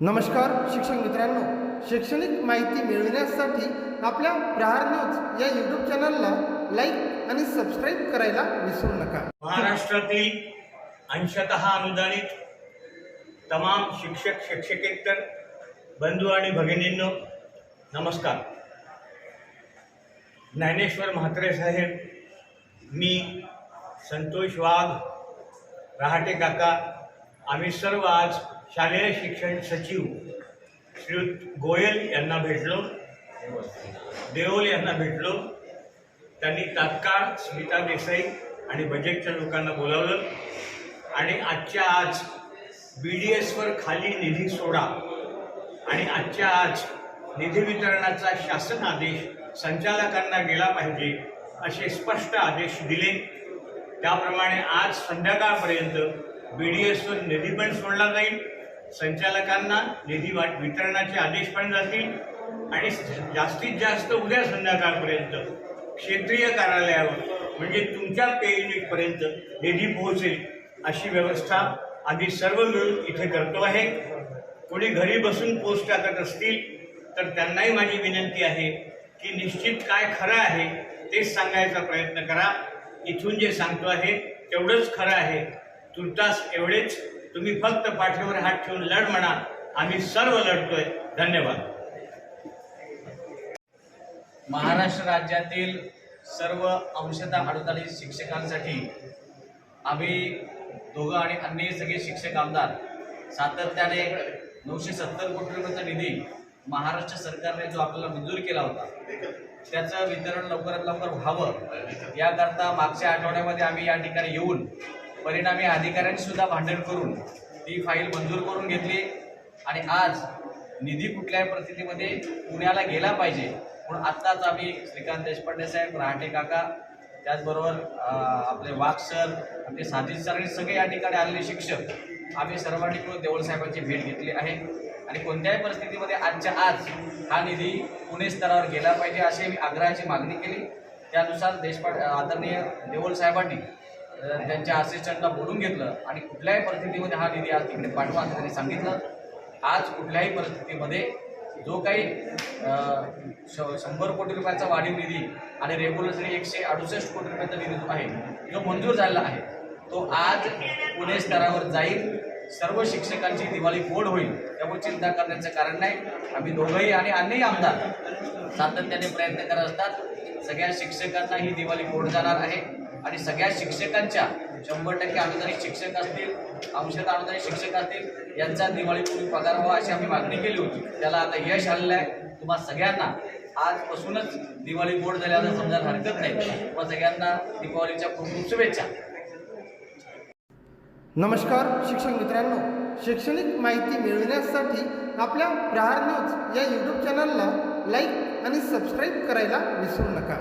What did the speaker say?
नमस्कार शिक्षक मित्रांनो. शैक्षणिक माहिती मिळविण्यासाठी आपल्या प्रहार न्यूज या यूट्यूब चॅनलला लाईक आणि सबस्क्राईब करायला विसरू नका. महाराष्ट्रातील अंशतः अनुदानित तमाम शिक्षक शिक्षकेतर बंधू आणि भगिनींनो नमस्कार. ज्ञानेश्वर म्हात्रे साहेब मी संतोष वाघ रहाटे काका आम्ही सर्व आज शालेय शिक्षण सचिव श्रीयुत गोयल यांना भेटलो. देओल यांना भेटलो. त्यांनी तात्काळ स्मिता देसाई आणि बजेटच्या लोकांना बोलावलं. आणि आजच्या आज बी डी एसवर खाली निधी सोडा आणि आजच्या आज निधी वितरणाचा शासन आदेश संचालकांना गेला पाहिजे असे स्पष्ट आदेश दिले. त्याप्रमाणे आज संध्याकाळपर्यंत बी डी एसवर निधी पण सोडला जाईल संचालकांना निधी वाट वितरणाचे आदेश पण जातील आणि जास्तीत जास्त उद्या संध्याकाळपर्यंत क्षेत्रीय कार्यालयावर म्हणजे तुमच्या पे युनिटपर्यंत निधी पोहोचेल अशी व्यवस्था आम्ही सर्व मिळून इथे करतो आहे. कोणी घरी बसून पोस्ट टाकत असतील तर त्यांनाही माझी विनंती आहे की निश्चित काय खरं आहे तेच सांगायचा प्रयत्न करा. इथून जे सांगतो आहे तेवढंच खरं आहे. तुर्तास एवढेच तुम्ही फक्त पाठीवर हात ठेवून लढ म्हणा. आम्ही सर्व लढतोय. धन्यवाद. महाराष्ट्र राज्यातील सर्व अंशता अनुदानित शिक्षकांसाठी आम्ही दोघं आणि अन्य सगळे शिक्षक आमदार सातत्याने नऊशे सत्तर कोटी रुपयाचा निधी महाराष्ट्र सरकारने जो आपल्याला मंजूर केला होता त्याचं वितरण लवकरात लवकर व्हावं. याकरता मागच्या आठवड्यामध्ये आम्ही या ठिकाणी येऊन परिणामी अधिकाऱ्यांनी सुद्धा भांडण करून ती फाईल मंजूर करून घेतली. आणि आज निधी कुठल्याही परिस्थितीमध्ये पुण्याला गेला पाहिजे. म्हणून आत्ताच आम्ही श्रीकांत देशपांडे साहेब रहाटे काका त्याचबरोबर आपले वाघ सर आपले साजिद सर आणि सगळे या ठिकाणी आलेले शिक्षक आम्ही सर्वांनी मिळून देवळ साहेबांची भेट घेतली आहे. आणि कोणत्याही परिस्थितीमध्ये आजच्या आज हा निधी पुणे स्तरावर गेला पाहिजे अशी आग्रहाची मागणी केली. त्यानुसार देशपांडे आदरणीय देवळसाहेबांनी त्यांच्या असिस्टंटला बोलून घेतलं आणि कुठल्याही परिस्थितीमध्ये हा निधी आज तिकडे पाठवा असं त्यांनी सांगितलं. आज कुठल्याही परिस्थितीमध्ये जो काही श- शंभर कोटी रुपयाचा वाढीव निधी आणि रेग्युलरसरी एकशे अडुसष्ट कोटी रुपयाचा निधी जो आहे जो मंजूर झालेला आहे तो आज पुणे स्तरावर जाईल. सर्व शिक्षकांची दिवाळी गोड होईल त्यामुळे चिंता करण्याचं कारण नाही. आम्ही दोघंही आणि अन्यही आमदार सातत्याने प्रयत्न करत असतात. सगळ्या शिक्षकांना ही दिवाळी गोड जाणार आहे. आणि सगळ्या शिक्षकांच्या शंभर टक्के अनुदानित शिक्षक असतील अंशतः अनुदानित शिक्षक असतील यांचा दिवाळीपूर्वी पगार व्हावा अशी आम्ही मागणी केली होती. त्याला आता यश आलेलं आहे. तुम्हा सगळ्यांना आजपासूनच दिवाळी गोड झाल्यानं समजायला हरकत नाही. तुम्हा सगळ्यांना दीपावलीच्या खूप खूप शुभेच्छा. नमस्कार शिक्षक मित्रांनो. शैक्षणिक माहिती मिळविण्यासाठी आपल्या प्रहार न्यूज या यूट्यूब चॅनलला लाईक आणि सबस्क्राईब करायला विसरू नका.